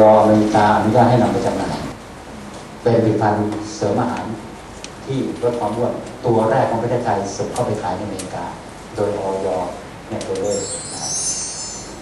รออเมริกาอนุญาตให้นำไปจำหน่ายเป็นผลิตภัณฑ์เสริมอาหารที่ลดความอ้วนตัวแรกของประเทศไทยส่งเข้าไปขายในอเมริกา โดยออยเนี่ยตัวเลข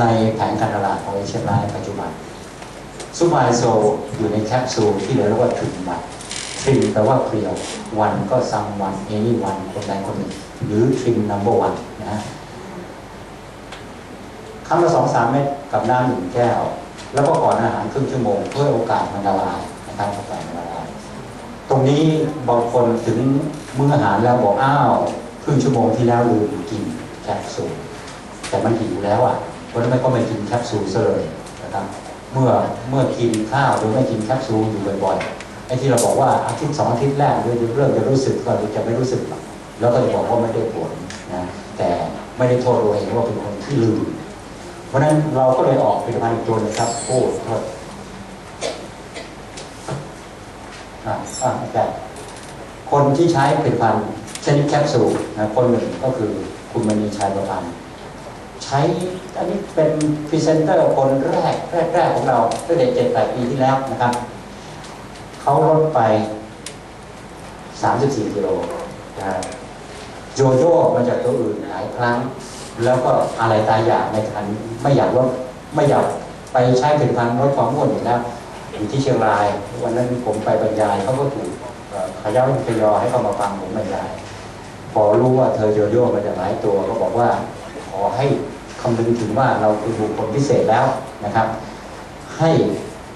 ในแผนการตลาดของเอเชียไลน์ปัจจุบันซูมาโซอยู่ในแคปซูลที่เรียกว่าทริมวันทริมแปลว่าเคลียววันก็ซัมวันเอนี่วันคนใดคนหนึ่ง หรือทริมนัมเบอร์วันนะฮะครั้งละสองสามเม็ดกับน้ำหนึ่งแก้ว แล้วก็ก่อนอาหารครึ่งชั่วโมงเพื่อโอกาสมันละลายนะครับโอกาสมันละลายตรงนี้บางคนถึงมื้ออาหารแล้วบอกอ้าวครึ่งชั่วโมงที่แล้วลืมกินแคปซูลแต่มันหิวแล้วอะเพราะนั้นก็ไม่กินแคปซูลซะเลยนะครับ เมื่อเมื่อกินข้าวหรือไม่กินแคปซูลอยู่บ่อยๆไอ้ที่เราบอกว่าอาทิตย์สองอาทิตย์แรกเริ่มจะรู้สึกก็จะไม่รู้สึกหรอกแล้วก็จะบอกว่าไม่ได้ผลนะแต่ไม่ได้โทษตัวเองว่าเป็นคนที่ลืม เพราะนั้นเราก็เลยออกผลิตภัณฑ์อีกตัวนึงครับ โอ้โทษอ่าอ่าแต่คนที่ใช้ผลิตภัณฑ์ชนิดแคปซูลนะคนหนึ่งก็คือคุณมณีชัยประพันธ์ใช้อันนี้เป็นพรีเซนเตอร์คนแรกแรกแรกของเราตั้งแต่เจ็ดแปดปีที่แล้วนะครับ เขาลดไป34กิโลนะฮะโยโย่มาจากตัวอื่นหลายครั้ง แล้วก็อะไรตายอยากในการไม่อยากลดไม่อยากไปใช้ผลิตภัณฑ์ลดความอ้วนอยู่แล้วอยู่ที่เชียงราย วันนั้นผมไปบรรยายเขาก็ถูกเอ่อขย้ำขยอให้เขามาฟังผมบรรยาย พอรู้ว่าเธอโยโย่มาจากหลายตัวก็บอกว่าขอให้คำนึงถึงว่าเราคือบุคคลพิเศษแล้วนะครับ ให้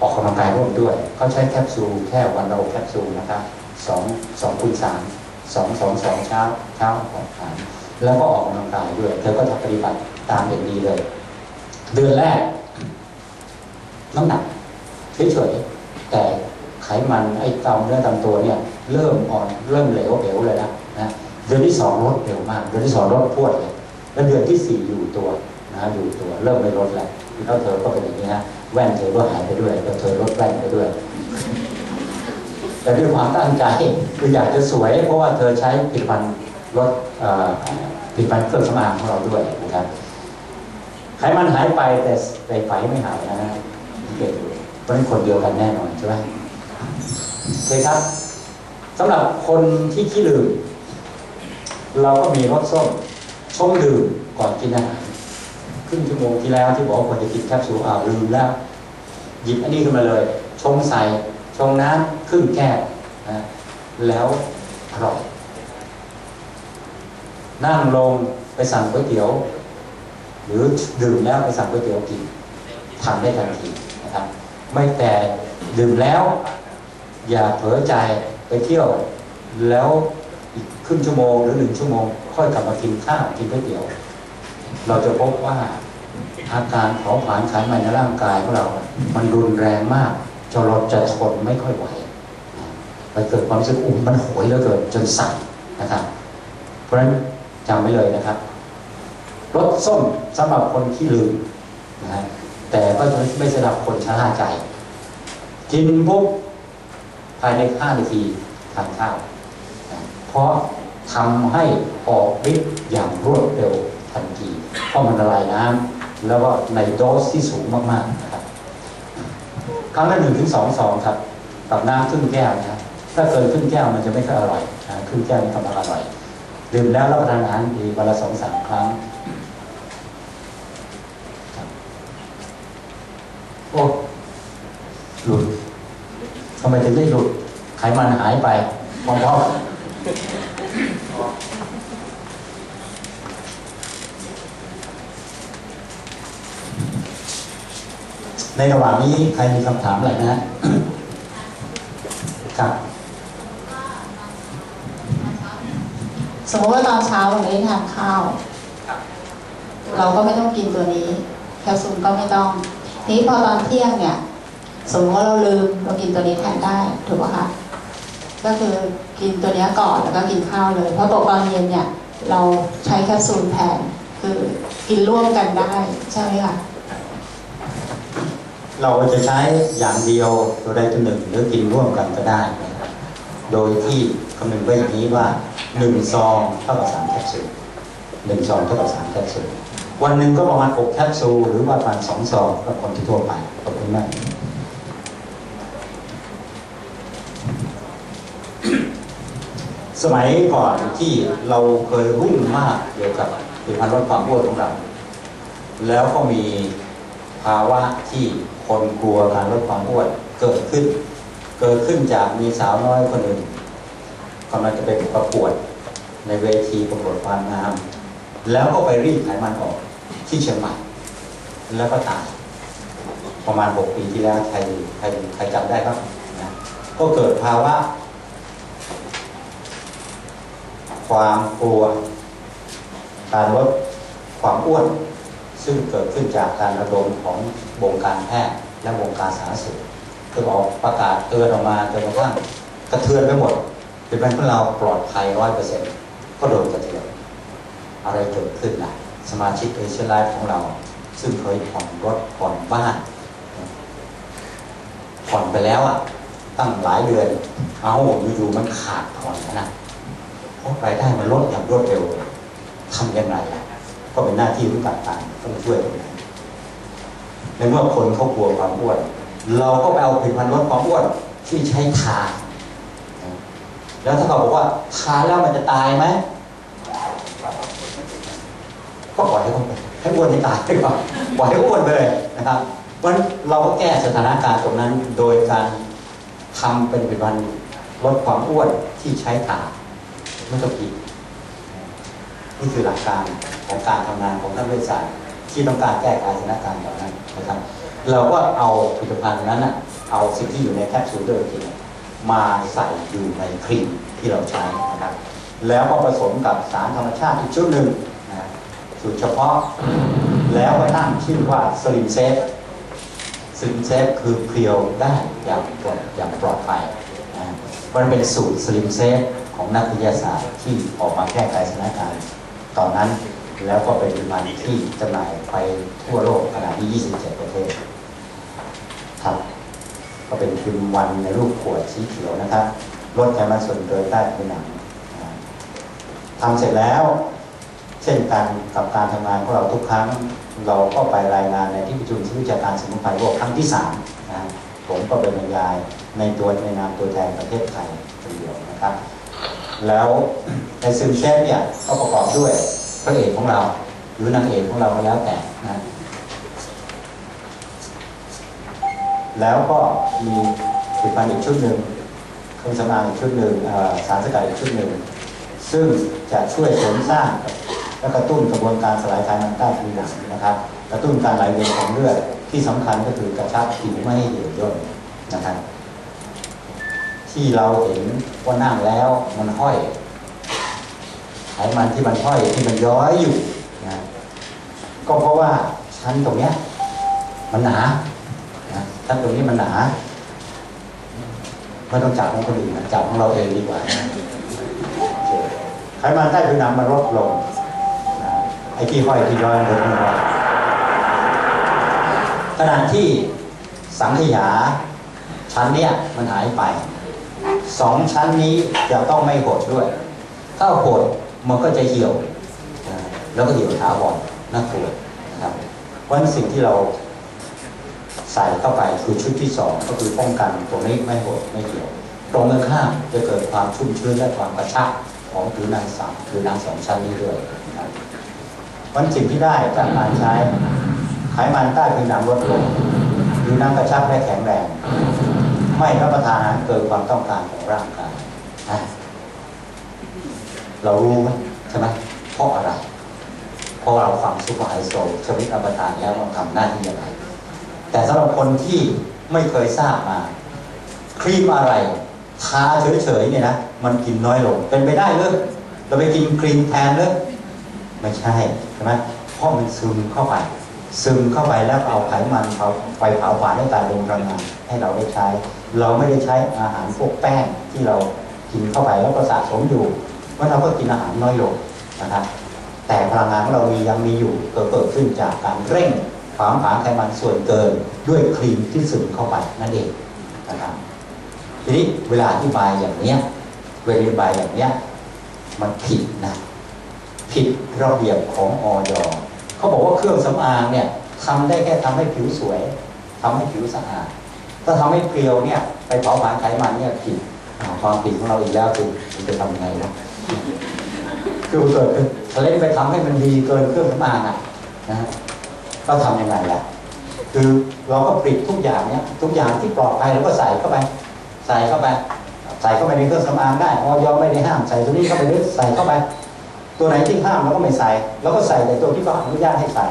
ออกกำลังกายร่วมด้วยเขาใช้แคปซูลแค่วันละหกแคปซูลนะครับสองสองคูณสามสองสองสองเช้าเช้าออกทาน แล้วก็ออกกำลังกายด้วยเธอก็จะปฏิบัติตามอย่างดีเลย เดือนแรก น้ำหนักเฉยๆแต่ไขมันไอ้ตามเนื้อตามตัวเนี่ย เริ่มอ่อนเริ่มเหลวเหลวเลยนะนะเดือนที่สองลดเร็วมาก เดือนที่สองลดพรวดเลยแล้วเดือนที่สี่อยู่ตัวนะอยู่ตัวเริ่มไม่ลดแล้วแล้วเธอก็เป็นอย่างนี้ฮะแว่นเธอก็หายไปด้วยแล้วเธอลดแว่นไปด้วย แต่ด้วยความตั้งใจคืออยากจะสวย เพราะว่าเธอใช้ผลิตภัณฑ์ ลดผลิตภัณฑ์เครื่องสำอางของเราด้วยนะครับไขมันหายไปแต่แต่ไฟไม่หายนะฮะสังเกตดูเพราะนั้นคนเดียวกันแน่นอนใช่ไหมเคครับสำหรับคนที่ขี้ลืม เราก็มีรสส้มชงดื่มก่อนกินอาหารครึ่งชั่วโมงที่แล้วที่บอกว่าควรจะกินแคปซูลอ้าวลืมแล้ว หยิบอันนี้ขึ้นมาเลย ชงใส่ชงน้ำครึ่งแก้วนะแล้วอร่อย นั่งลงไปสั่งก๋วยเตี๋ยว หรือดื่มแล้วไปสั่งก๋วยเตี๋ยวกินทำได้ทันทีนะครับ ไม่แต่ดื่มแล้ว อย่าเผลอใจไปเที่ยว แล้วอีกครึ่งชั่วโมงหรือหนึ่งชั่วโมง ค่อยกลับมากินข้าวกินก๋วยเตี๋ยว เราจะพบว่าอาการเผาผลาญไขมันในร่างกายของเรา มันรุนแรงมากจนเราจะทนไม่ค่อยไหวมันเกิดความรู้สึกอุ่มมันโหยเหลือเกินจนสั่นนะครับ เพราะฉะนั้น จำไว้เลยนะครับรสส้มสำหรับคนที่ลืมนะฮะแต่ก็ไม่สำหรับคนชราใจ กินปุ๊บภายใน5นาทีทานข้าวเพราะทำให้ออกฤทธิ์อย่างรวดเร็วทันทีเพราะมันละลายน้ำแล้วก็ในโดสที่สูงมากๆนะครับครั้งละหนึ่งถึงสองซองครับกับน้ำครึ่งแก้วนะครับถ้าเกินครึ่งแก้วมันจะไม่ค่อยอร่อยครึ่งแก้วนี่กำลังอร่อย ดื่มแล้วรับประทานอาหารดีวันละสองสามครั้งโอ้หลุดทำไมถึงได้หลุดไขมันหายไปพร้อมๆในระหว่างนี้ใครมีคำถามอะไรนะครับ สมมติว่าตอนเช้าเราไม่ได้ทานข้าว เราก็ไม่ต้องกินตัวนี้แคลซูลก็ไม่ต้องทีนี้พอตอนเที่ยงเนี่ย สมมติว่าเราลืมเรากินตัวนี้แทนได้ถูกไหมคะก็คือกินตัวนี้ก่อนแล้วก็กินข้าวเลยพอตกตอนเย็นเนี่ย เราใช้แคปซูลแทนคือกินร่วมกันได้ใช่ไหมคะเราจะใช้อย่างเดียวตัวใดตัวหนึ่งหรือกินร่วมกันก็ได้ โดยที่คำนึงไว้อย่างนี้ว่า หนึ่งซองเท่ากับสามแคปซูลหนึ่งซองเท่ากับสามแคปซูลวันหนึ่งก็ประมาณหกแคปซูลหรือประมาณสองซองกับคนทั่วไปขอบคุณมากสมัยก่อนที่เราเคยรุ่งมากเกี่ยวกับผลิตภัณฑ์ลดความอ้วนของเรา แล้วก็มีภาวะที่คนกลัวการลดความอ้วนเกิดขึ้น เกิดขึ้นจากมีสาวน้อยคนหนึ่ง กำลังจะไปประกวดในเวทีประกวดความงาม แล้วก็ไปรีดไขมันออกที่เชียงใหม่แล้วก็ตายประมาณ 6 ปีที่แล้วใครใครใครจำได้ครับนะก็เกิดภาวะความกลัว การลดความอ้วน ซึ่งเกิดขึ้นจากการระดมของวงการแพทย์และวงการสาธารณสุขคือออกประกาศเตือนออกมาจนกระทั่งกระเทือนไปหมด เป็นแบงของเราปลอดภัยร้อยเปอร์เซ็นต์ก็โดนกระเทือนอะไรเกิดขึ้นนะสมาชิกเอเชียไลฟ์ของเรา ซึ่งเคยผ่อนรถผ่อนบ้านผ่อนไปแล้วอะตั้งหลายเดือน เอาอยู่ๆมันขาดผ่อนนะเพราะรายได้มันลดอย่างรวดเร็วทำยังไงล่ะก็เป็นหน้าที่ของต่างๆต้องช่วยกันในเมื่อคนเขากลัวความอ้วน เราก็ไปเอาผลิตภัณฑ์ลดความอ้วนที่ใช้ทา แล้วถ้าเขาบอกว่าทานแล้วมันจะตายไหมก็ปล่อยให้เขาไปให้อ้วนให้ตายดีกว่าปล่อยให้อ้วนไปเลยนะครับ เพราะฉะนั้นเราก็แก้สถานการณ์ตรงนั้นโดยการทำเป็นผลิตภัณฑ์ลดความอ้วนที่ใช้ถ่าไม่ต้องกินนี่คือหลักการของการทำงานของนักวิทยาศาสตร์ที่ต้องการแก้ไขสถานการณ์แบบนั้นนะครับ เราก็เอาผลิตภัณฑ์นั้นนะเอาสิ่งที่อยู่ในแคปซูลด้วยกิน มาใส่อยู่ในครีมที่เราใช้นะครับแล้วก็ผสมกับสารธรรมชาติอีกชุดหนึ่งนะสูตรเฉพาะแล้วก็ตั้งชื่อว่าสลิมเซฟสลิมเซฟคือเพียวได้อย่างปลอดอย่างปลอดภัยนะมันเป็นสูตรสลิมเซฟของนักวิทยาศาสตร์ที่ออกมาแก้ไขสถานการณ์ตอนนั้นแล้วก็เป็นผลิตภัณฑ์ที่จำหน่ายไปทั่วโลกขณะที่ 27 ประเทศครับ ก็เป็นพิมพ์วันในรูปขวดสีเขียวนะครับลดไขมันส่วนเกินใต้ผิวหนังทำเสร็จแล้ว เช่นกันกับการทำงานของเราทุกครั้ง เราก็ไปรายงานในที่ประชุมที่วิชาการสมุนไพรโลกครั้งที่สามนะผมก็เป็นบรรยายในตัวในนามตัวแทนประเทศไทยคนเดียวนะครับ แล้วในซึมเชฟเนี่ยก็ประกอบด้วยพระเอกของเรา หรือนางเอกของเราก็แล้วแต่นะ แล้วก็มีผลิตภัณฑ์อีกชุดหนึ่งเครื่องสำอางอีกชุดหนึ่งสารสกัดอีกชุดหนึ่งซึ่งจะช่วยเสริมสร้างและกระตุ้นกระบวนการสลายไขมันใต้ผิวหนังนะครับ กระตุ้นการไหลเวียนของเลือดที่สำคัญก็คือกระชับผิวไม่ให้เหี่ยวย่นนะครับ ที่เราเห็นว่านั่งแล้วมันห้อยไขมันที่มันห้อยที่มันย้อยอยู่นะก็เพราะว่าชั้นตรงเนี้ยมันหนา ถ้าตรงนี้มันหนาไม่ต้องจับของคนอื่นนะจับของเราเองดีกว่านะโอเคไขมันใต้ผิวหนังมันลดลงไอ้ที่ห้อยที่ย้อยมันลดลงขณะที่สังขยาชั้นเนี้ยมันหายไปสองชั้นนี้จะต้องไม่หดด้วย ถ้าหดมันก็จะเหี่ยว แล้วก็เหี่ยวถาวรน่ากลัวนะครับเพราะฉะนั้นสิ่งที่เรา ใส่เข้าไปคือชุดที่สองก็คือป้องกันตรงนี้ไม่หดไม่เกี่ยวตรงกันข้ามจะเกิดความชุ่มชื้นและความกระชับของผิวหนังสามผิวหนังสองชั้นนี้ด้วยวันสิ่งที่ได้จากการใช้ไขมันใต้ผิวหนังลดลงผิวหนังกระชับและแข็งแรง ไม่รับประทานเกินความต้องการของร่างกายเรารู้ไหมใช่ไหมเพราะอะไรเพราะเราฟังซุปเปอร์ไฮโซชวิตอัปทานแล้วมันทำหน้าที่ยังไง แต่สำหรับคนที่ไม่เคยทราบมาครีมอะไรทาเฉยๆเนี่ยนะมันกินน้อยลง เป็นไปได้เลยเราไปกินครีมแทนเลยไม่ใช่ใช่ไหมเพราะมันซึมเข้าไป ซึมเข้าไปแล้วเอาไขมันเขาไปเผาผลาญให้กลายเป็นพลังงานให้เราได้ใช้ เราไม่ได้ใช้อาหารพวกแป้งที่เรากินเข้าไปแล้วก็สะสมอยู่เพราะเราก็กินอาหารน้อยลงนะครับแต่พลังงานของเรามียังมีอยู่เกิดขึ้นจากการเร่ง ผามผาไขมันส่วนเกินด้วยครีมที่ซึมเข้าไปนั่นเองนะครับทีนี้เวลาอธิบายอย่างเนี้ยเวลาอธิบายอย่างเนี้ยมันผิดนะผิดระเบียบของออยเขาบอกว่าเครื่องสำอางเนี่ยทำได้แค่ทำให้ผิวสวยทำให้ผิวสะอาดถ้าทำให้เพรียวเนี่ย ไปเผาผลาญไขมันเนี่ยผิดความผิดของเราอีกแล้วคือมันจะทำยังไงนะคือเกิดขึ้นทะเลไปทำให้มันดีเกินเครื่องสำอางอะนะ ก็ทำยังไงล่ะคือเราก็ปิดทุกอย่างเนี้ยทุกอย่างที่ปลอดภัยเราก็ใส่เข้าไป ใส่เข้าไป ใส่เข้าไปในเครื่องสำอางได้ออยไม่ได้ห้ามใส่ตัวนี้เข้าไปด้วยใส่เข้าไป ตัวไหนที่ห้ามเราก็ไม่ใส่เราก็ใส่แต่ตัวที่เขาอนุญาตให้ใส่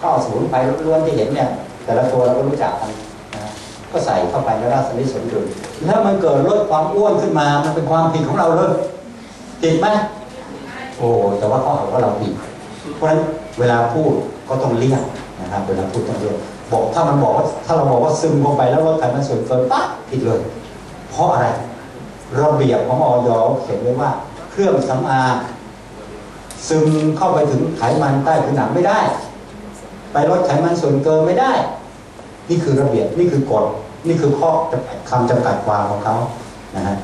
ก็เอาสมุนไพรล้วนๆที่เห็นเนี่ยแต่ละตัวเราก็รู้จักกันนะก็ใส่เข้าไปแล้วราสนิสมดุลแล้วมันเกิดลดความอ้วนขึ้นมา มันเป็นความผิดของเราเลยผิดไหมโอ้แต่ว่าเขาหาว่าเราผิดเพราะฉะนั้นเวลาพูดก็ต้องเลี่ยง นะครับเวลาพูดต้องเลี่ยงบอกถ้ามันบอกว่าถ้าเราบอกว่าซึมลงไปแล้วลดไขมันส่วนเกินปั๊บผิดเลย เพราะอะไรระเบียบของออยเขียนไว้ว่า เครื่องสำอางซึมเข้าไปถึงไขมันใต้ผิวหนังไม่ได้ ไปลดไขมันส่วนเกินไม่ได้ นี่คือระเบียบนี่คือกฎนี่คือข้อคำจำกัดความของเขานะฮะ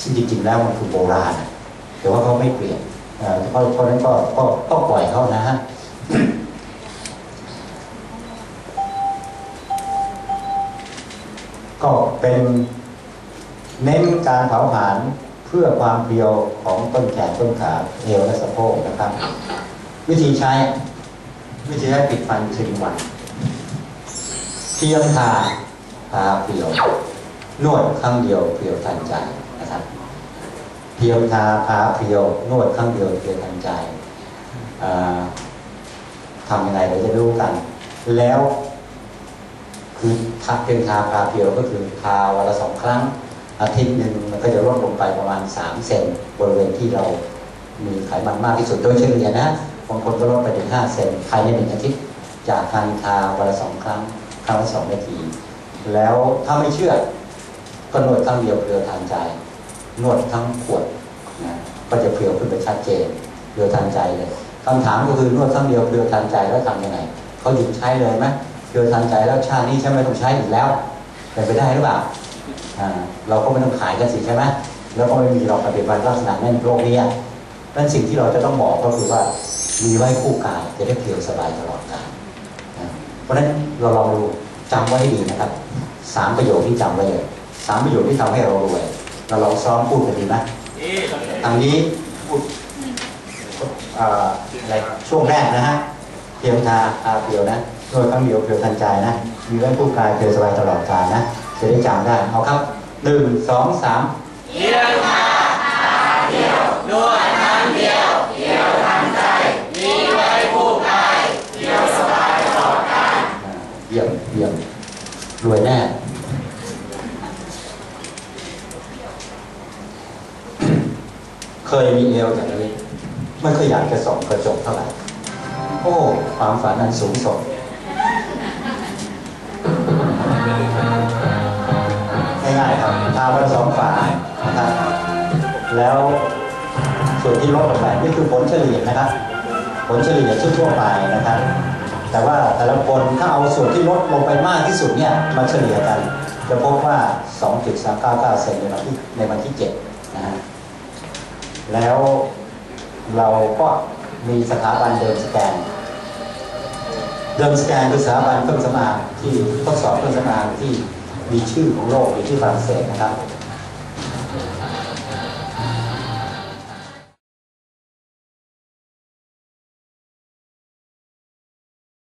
ซึ่งจริงๆแล้วมันคือโบราณแต่ว่าเขาไม่เปลี่ยนเพราะเพราะฉะนั้นก็ก็ก็ปล่อยเขานะฮะ ก็เป็นเน้นการเผาผลาญเพื่อความเพียวของต้นแขนต้นขาเอวและสะโพกนะครับ วิธีใช้ วิธีใช้ปิดฟันสิบวันเพียงทาทาเพียวนวดครั้งเดียวเพียวทันใจนะครับเพียงทาทาเพียวนวดครั้งเดียวเพียวทันใจทำยังไงเดี๋ยวจะรู้กัน แล้ว คือทาเพียงทาทาเพียวก็คือทาวันละสองครั้ง อาทิตย์หนึ่งมันก็จะลดลงไปประมาณ3เซนบริเวณที่เรามีไขมันมากที่สุดโดยเฉลี่ยนะบางคนก็ลดไปถึง5เซนภายในหนึ่งอาทิตย์จากการทาวันละสองครั้งครั้งละสองนาที แล้วถ้าไม่เชื่อก็นวดครั้งเดียวเพลียวทันใจ นวดทั้งขวดนะก็จะเพียวขึ้นไปชัดเจนเพลียวทันใจเลยคำถามก็คือนวดครั้งเดียวเพลียวทันใจแล้วทำยังไงเขาหยุดใช้เลยไหม เพลียวทันใจแล้วชาตินี้ใช่ไหมต้องใช้อีกแล้วเป็นไปได้หรือเปล่าเราก็ไม่ต้องขายกันสิใช่ไหมแล้วก็ไม่มีเราปฏิบัติลักษณะนั้นโลกนี้นั่นสิ่งที่เราจะต้องบอกก็คือว่ามีไว้คู่กายจะได้เพียวสบายตลอดกาลนเพราะฉะนั้นเราลองดูจำไว้ให้ดีนะครับสามประโยคที่จำไว้เลยสามประโยคที่ทำให้เรารวยเราลองซ้อมพูดกันดีไหมทางนี้พูดอ่าอะไรช่วงแรกนะฮะเพียงทาอาเพียวนะ โดยครั้งเดียวเพียวทันใจนะมีไว้คู่กายเพลียวสบายตลอดกาลนะจะได้จำได้เอาครับหนึ่งสองสามเยี่ยมเยี่ยมรวยแน่เคยมีเอวอย่างนี้ไม่เคยอยากจะส่องกระจกเท่าไหร่โอ้ความฝันนั้นสูงส่ง ทาวันสองฝานะครับ แล้วส่วนที่ลดลงไปนี่คือผลเฉลี่ยนะครับ ผลเฉลี่ยทั่วไปนะครับ แต่ว่าแต่ละคนถ้าเอาส่วนที่ลดลงไปมากที่สุดเนี่ยมาเฉลี่ยกัน จะพบว่า 2.399เซนในวันที่ในวันที่7นะฮะแล้วเราก็มีสถาบันเดินสแกน เดิมสแกนคือสถาบันเครื่องสำอางที่ทดสอบเครื่องสำอางที่ มีชื่อของโลกอยู่ที่ฝรั่งเศสนะครับ